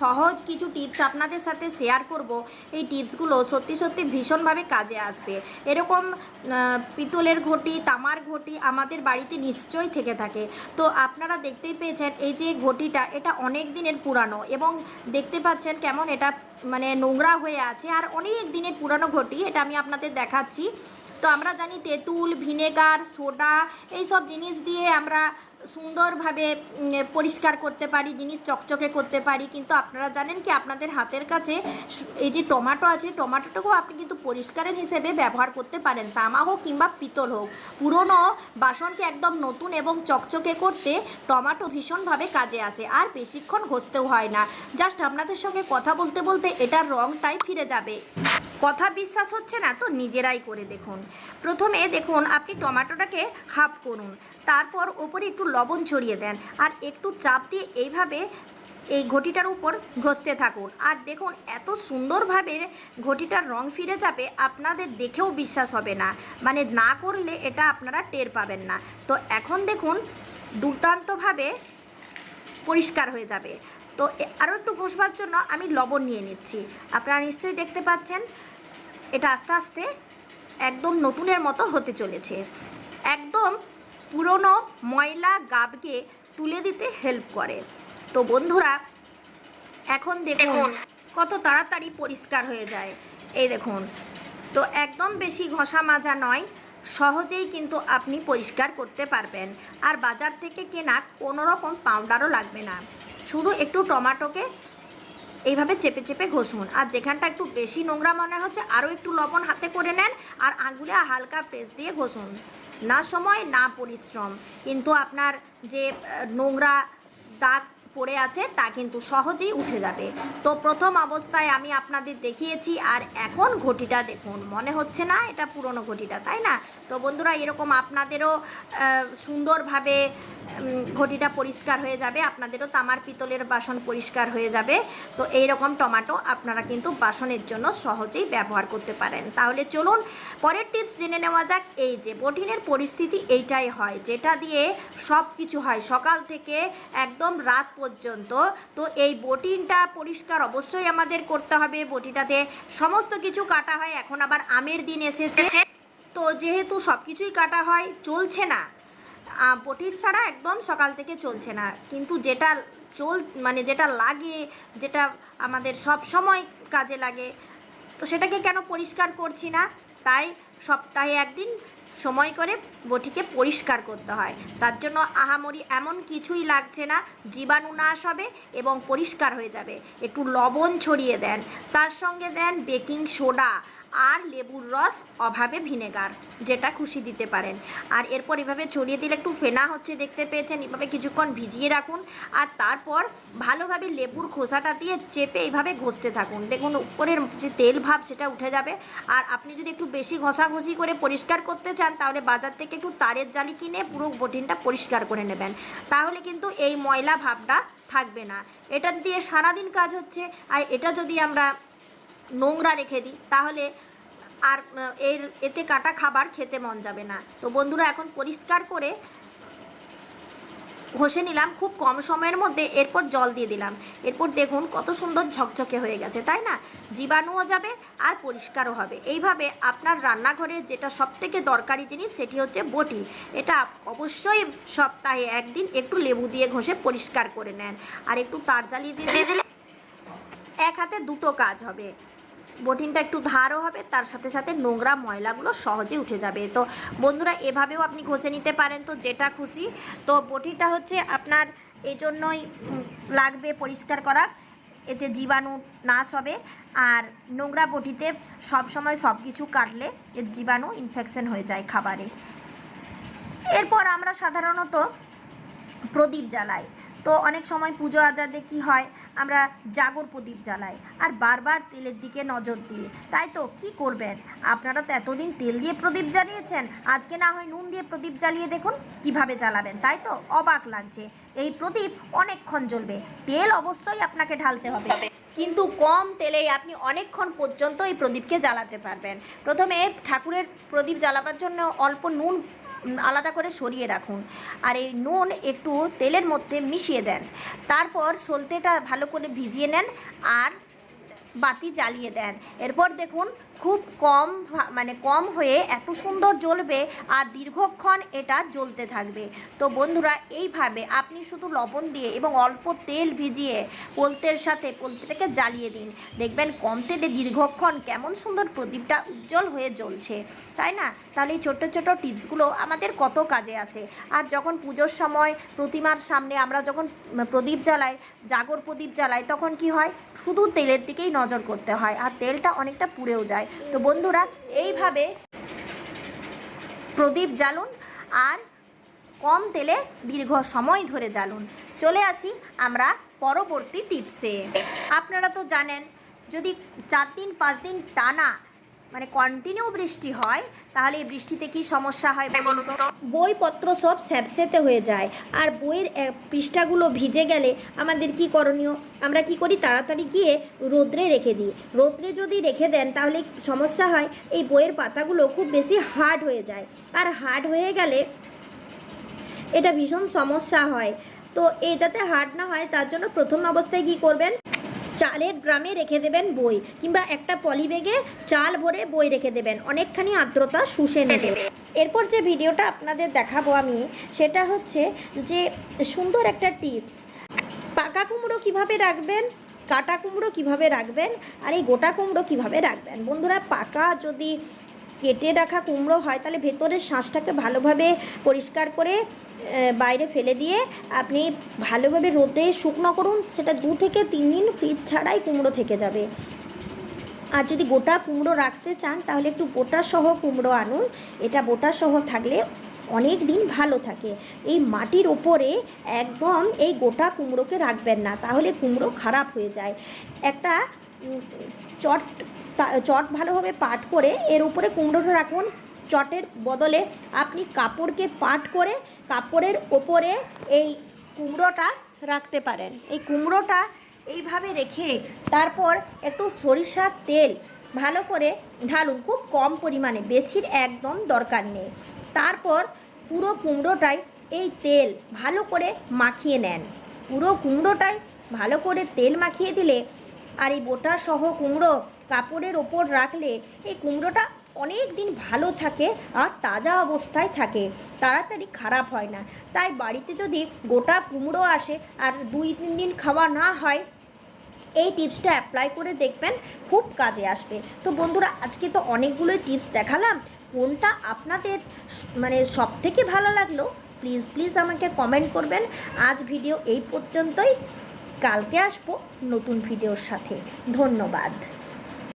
সহজ কিছু টিপস আপনাদের সাথে শেয়ার করব। এই টিপসগুলো সত্যি সত্যি ভীষণভাবে কাজে আসবে। এরকম পিতলের ঘটি, তামার ঘটি আমাদের বাড়িতে নিশ্চয়ই থেকে থাকে। তো আপনারা দেখতেই পেয়েছেন এই যে ঘটিটা, এটা অনেক দিনের পুরানো এবং দেখতে পাচ্ছেন কেমন এটা মানে নোংরা হয়ে আছে আর অনেক দিনের পুরানো ঘটি, এটা আমি আপনাদের দেখাচ্ছি। তো আমরা জানি তেঁতুল, ভিনেগার, সোডা এই সব জিনিস দিয়ে আমরা সুন্দরভাবে পরিষ্কার করতে পারি, জিনিস চকচকে করতে পারি, কিন্তু আপনারা জানেন কি, আপনাদের হাতের কাছে এই যে টমেটো আছে, টমেটোটাকেও আপনি কিন্তু পরিষ্কারের হিসেবে ব্যবহার করতে পারেন, তামা হোক কিংবা পিতল হোক। পুরনো বাসনকে একদম নতুন এবং চকচকে করতে টমেটো ভীষণভাবে কাজে আসে, আর বেশিক্ষণ ঘষতেও হয় না। জাস্ট আপনাদের সঙ্গে কথা বলতে বলতে এটার রঙটাই ফিরে যাবে। কথা বিশ্বাস হচ্ছে না, তো নিজেরাই করে দেখুন। প্রথমে দেখুন, আপনি টমেটোটাকে হাফ করুন, তারপর ওপরে একটু লবণ ছড়িয়ে দেন আর একটু চাপ দিয়ে এইভাবে এই ঘটিটার উপর ঘষতে থাকুন। আর দেখুন, এত সুন্দরভাবে ঘটিটার রং ফিরে যাবে, আপনাদের দেখেও বিশ্বাস হবে না। মানে না করলে এটা আপনারা টের পাবেন না। তো এখন দেখুন, দুর্দান্তভাবে পরিষ্কার হয়ে যাবে। তো আরও একটু ঘষবার জন্য আমি লবণ নিয়ে নিচ্ছি। আপনারা নিশ্চয়ই দেখতে পাচ্ছেন, এটা আস্তে আস্তে একদম নতুনের মতো হতে চলেছে। একদম পুরনো ময়লা গাবকে তুলে দিতে হেল্প করে। তো বন্ধুরা এখন দেখুন কত তাড়াতাড়ি পরিষ্কার হয়ে যায়। এই দেখুন তো একদম বেশি ঘষা মাজা নয় সহজেই কিন্তু আপনি পরিষ্কার করতে পারবেন। আর বাজার থেকে কেনা কোনো রকম পাউডারও লাগবে না। শুধু একটু টমাটোকে এইভাবে চেপে চেপে ঘষুন। আর যেখানটা একটু বেশি নোংরা মনে হচ্ছে আরও একটু লবণ হাতে করে নেন আর আঙুলে হালকা প্রেস দিয়ে ঘষুন। না সময় না পরিশ্রম। কিন্তু আপনার যে নোংরা দাগ পড়ে আছে তা কিন্তু সহজেই উঠে যাবে। তো প্রথম অবস্থায় আমি আপনাদের দেখিয়েছি আর এখন ঘটিটা দেখুন। মনে হচ্ছে না এটা পুরনো ঘটিটা, তাই না? তো বন্ধুরা, এরকম আপনাদেরও সুন্দরভাবে ঘটিটা পরিষ্কার হয়ে যাবে। আপনাদেরও তামার পিতলের বাসন পরিষ্কার হয়ে যাবে। তো এই রকম টমেটো আপনারা কিন্তু বাসনের জন্য সহজেই ব্যবহার করতে পারেন। তাহলে চলুন, পরের টিপস জেনে নেওয়া যাক। এই যে, বটিনের পরিস্থিতি এইটাই হয়, যেটা দিয়ে সব কিছু হয়। সকাল থেকে একদম রাত পর্যন্ত। তো এই বটিনটা পরিষ্কার অবশ্যই আমাদের করতে হবে। বটিটাতে সমস্ত কিছু কাটা হয়। এখন আবার আমের দিন এসেছে। তো যেহেতু সব কিছুই কাটা হয়, চলছে না। বটির ছাড়া একদম সকাল থেকে চলছে না। কিন্তু যেটা চল মানে যেটা লাগে, যেটা আমাদের সব সময় কাজে লাগে, তো সেটাকে কেন পরিষ্কার করছি না? তাই সপ্তাহে একদিন সময় করে বটিকে পরিষ্কার করতে হয়। তার জন্য আহামরি এমন কিছুই লাগছে না, জীবাণু নাশ হবে এবং পরিষ্কার হয়ে যাবে। একটু লবণ ছড়িয়ে দেন। তার সঙ্গে দেন বেকিং সোডা। আর লেবুর রস অভাবে ভিনেগার, যেটা খুশি দিতে পারেন। আর এরপর এভাবে ছড়িয়ে দিলে একটু ফেনা হচ্ছে দেখতে পেয়েছেন, এভাবে কিছুক্ষণ ভিজিয়ে রাখুন। আর তারপর ভালোভাবে লেবুর খোসাটা দিয়ে চেপে এইভাবে ঘষতে থাকুন। দেখুন, উপরের যে তেল ভাব সেটা উঠে যাবে। আর আপনি যদি একটু বেশি ঘষাঘষি করে পরিষ্কার করতে চান, তাহলে বাজার থেকে একটু তারের জালি কিনে পুরো বটিনটা পরিষ্কার করে নেবেন। তাহলে কিন্তু এই ময়লা ভাবটা থাকবে না। এটা দিয়ে সারাদিন কাজ হচ্ছে। আর এটা যদি আমরা নোংরা রেখে দিই, তাহলে আর এর, এতে কাটা খাবার খেতে মন যাবে না। তো বন্ধুরা, এখন পরিষ্কার করে ঘষে নিলাম খুব কম সময়ের মধ্যে, এরপর জল দিয়ে দিলাম। এরপর দেখুন কত সুন্দর ঝকঝকে হয়ে গেছে, তাই না? জীবাণুও যাবে আর পরিষ্কারও হবে। এইভাবে আপনার রান্নাঘরে যেটা সবথেকে দরকারি জিনিস, সেটি হচ্ছে বটি। এটা অবশ্যই সপ্তাহে একদিন একটু লেবু দিয়ে ঘষে পরিষ্কার করে নেন। আর একটু তার জ্বালিয়ে দিয়ে দিলে এক হাতে দুটো কাজ হবে। বটিনটা একটু ধারও হবে, তার সাথে সাথে নোংরা ময়লাগুলো সহজে উঠে যাবে। তো বন্ধুরা, এভাবেও আপনি ঘষে নিতে পারেন, তো যেটা খুশি। তো বটিটা হচ্ছে আপনার এই জন্যই লাগবে পরিষ্কার করা। এতে জীবাণু নাশ হবে, আর নোংরা বটিতে সবসময় সব কিছু কাটলে এর জীবাণু ইনফেকশন হয়ে যায় খাবারে। এরপর আমরা সাধারণত প্রদীপ জ্বালাই। তো অনেক সময় পুজো আজাদে কি হয় আমরা জাগর প্রদীপ জ্বালাই আর বারবার তেলের দিকে নজর দিই। তাই তো, কি করবেন? আপনারা তো এতদিন তেল দিয়ে প্রদীপ জ্বালিয়েছেন। আজকে না হয় নুন দিয়ে প্রদীপ জ্বালিয়ে দেখুন কীভাবে জ্বালাবেন, তাই তো? অবাক লাগছে। এই প্রদীপ অনেকক্ষণ জ্বলবে। তেল অবশ্যই আপনাকে ঢালতে হবে। কিন্তু কম তেলেই আপনি অনেকক্ষণ পর্যন্ত এই প্রদীপকে জ্বালাতে পারবেন। প্রথমে ঠাকুরের প্রদীপ জ্বালাবার জন্য অল্প নুন আলাদা করে সরিয়ে রাখুন। আর এই নুন একটু তেলের মধ্যে মিশিয়ে দেন। তারপর সলতেটা ভালো করে ভিজিয়ে নেন আর বাতি জ্বালিয়ে দেন। এরপর দেখুন খুব কম মানে কম হয়ে এত সুন্দর জ্বলবে আর দীর্ঘক্ষণ এটা জ্বলতে থাকবে। তো বন্ধুরা, এইভাবে আপনি শুধু লবণ দিয়ে এবং অল্প তেল ভিজিয়ে পোলতের সাথে পোলতেটাকে জ্বালিয়ে দিন। দেখবেন কম তেলে দীর্ঘক্ষণ কেমন সুন্দর প্রদীপটা উজ্জ্বল হয়ে জ্বলছে। তাই না? তাহলে এই ছোটো ছোটো টিপসগুলো আমাদের কত কাজে আসে? আর যখন পুজোর সময় প্রতিমার সামনে আমরা যখন প্রদীপ জ্বালাই, জাগর প্রদীপ জ্বালাই, তখন কি হয়? শুধু তেলের দিকেই নজর করতে হয়। আর তেলটা অনেকটা পুড়েও যায়। তো বন্ধুরা, এইভাবে প্রদীপ জ্বালুন আর কম তেলে দীর্ঘ সময় ধরে জ্বালুন। চলে আসি আমরা পরবর্তী টিপসে। আপনারা তো জানেন, যদি চার দিন, পাঁচ দিন টানা মানে কন্টিনিউ বৃষ্টি হয়, তাহলে এই বৃষ্টিতে কি সমস্যা হয় বইপত্র সব স্যাঁতস্যাঁতে হয়ে যায়, আর বইয়ের পৃষ্ঠাগুলো ভিজে গেলে আমাদের কি করণীয়? আমরা কি করি? তাড়াতাড়ি গিয়ে রোদ্রে রেখে দিই। রোদ্রে যদি রেখে দেন, তাহলে সমস্যা হয়, এই বইয়ের পাতাগুলো খুব বেশি হার্ড হয়ে যায়। আর হার্ড হয়ে গেলে এটা ভীষণ সমস্যা হয়। তো এই যাতে হার্ড না হয়, তার জন্য প্রথম অবস্থায় কি করবেন? চালের ড্রামে রেখে দেবেন বই কিংবা একটা পলিব্যাগে চাল ভরে বই রেখে দেবেন। অনেকখানি আর্দ্রতা শুষে নেবে এরপর যে ভিডিওটা আপনাদের দেখাবো আমি, সেটা হচ্ছে যে সুন্দর একটা টিপস। পাকা কুমড়ো কীভাবে রাখবেন, কাটা কুমড়ো কীভাবে রাখবেন, আর এই গোটা কুমড়ো কীভাবে রাখবেন? বন্ধুরা, পাকা যদি কেটে রাখা কুমড়ো হয়, তাহলে ভেতরের শাঁসটাকে ভালোভাবে পরিষ্কার করে বাইরে ফেলে দিয়ে আপনি ভালোভাবে রোদে শুকনো করুন, সেটা দু থেকে তিন দিন ফ্রিজ ছাড়াই কুমড়ো থেকে যাবে। আর যদি গোটা কুমড়ো রাখতে চান, তাহলে একটু বোটা সহ কুমড়ো আনুন, এটা বোটা সহ থাকলে অনেক দিন ভালো থাকে। এই মাটির ওপরে একদম এই গোটা কুমড়োকে রাখবেন না, তাহলে কুমড়ো খারাপ হয়ে যায়। একটা চট চট ভালোভাবে পাট করে এর উপরে কুমড়োটা রাখুন। চটের বদলে আপনি কাপড়কে পাট করে কাপড়ের ওপরে এই কুমড়োটা রাখতে পারেন। এই কুমড়োটা এইভাবে রেখে তারপর একটু সরিষার তেল ভালো করে ঢালুন। খুব কম পরিমাণে, বেশির একদম দরকার নেই। তারপর পুরো কুমড়োটাই এই তেল ভালো করে মাখিয়ে নেন। পুরো কুমড়োটাই ভালো করে তেল মাখিয়ে দিলে আর এই বোটা সহ কুমড়ো কাপড়ের ওপর রাখলে এই কুমড়োটা অনেক দিন ভালো থাকে আর তাজা অবস্থায় থাকে, তাড়াতাড়ি খারাপ হয় না। তাই বাড়িতে যদি গোটা কুমড়ো আসে আর দুই, তিন দিন খাওয়া না হয় এই টিপসটা অ্যাপ্লাই করে দেখবেন, খুব কাজে আসবে। তো বন্ধুরা, আজকে তো অনেকগুলোই টিপস দেখালাম। কোনটা আপনাদের মানে সব থেকে ভালো লাগল প্লিজ প্লিজ আমাকে কমেন্ট করবেন। আজ ভিডিও এই পর্যন্তই। কালকে আসব নতুন ভিডিওর সাথে। ধন্যবাদ।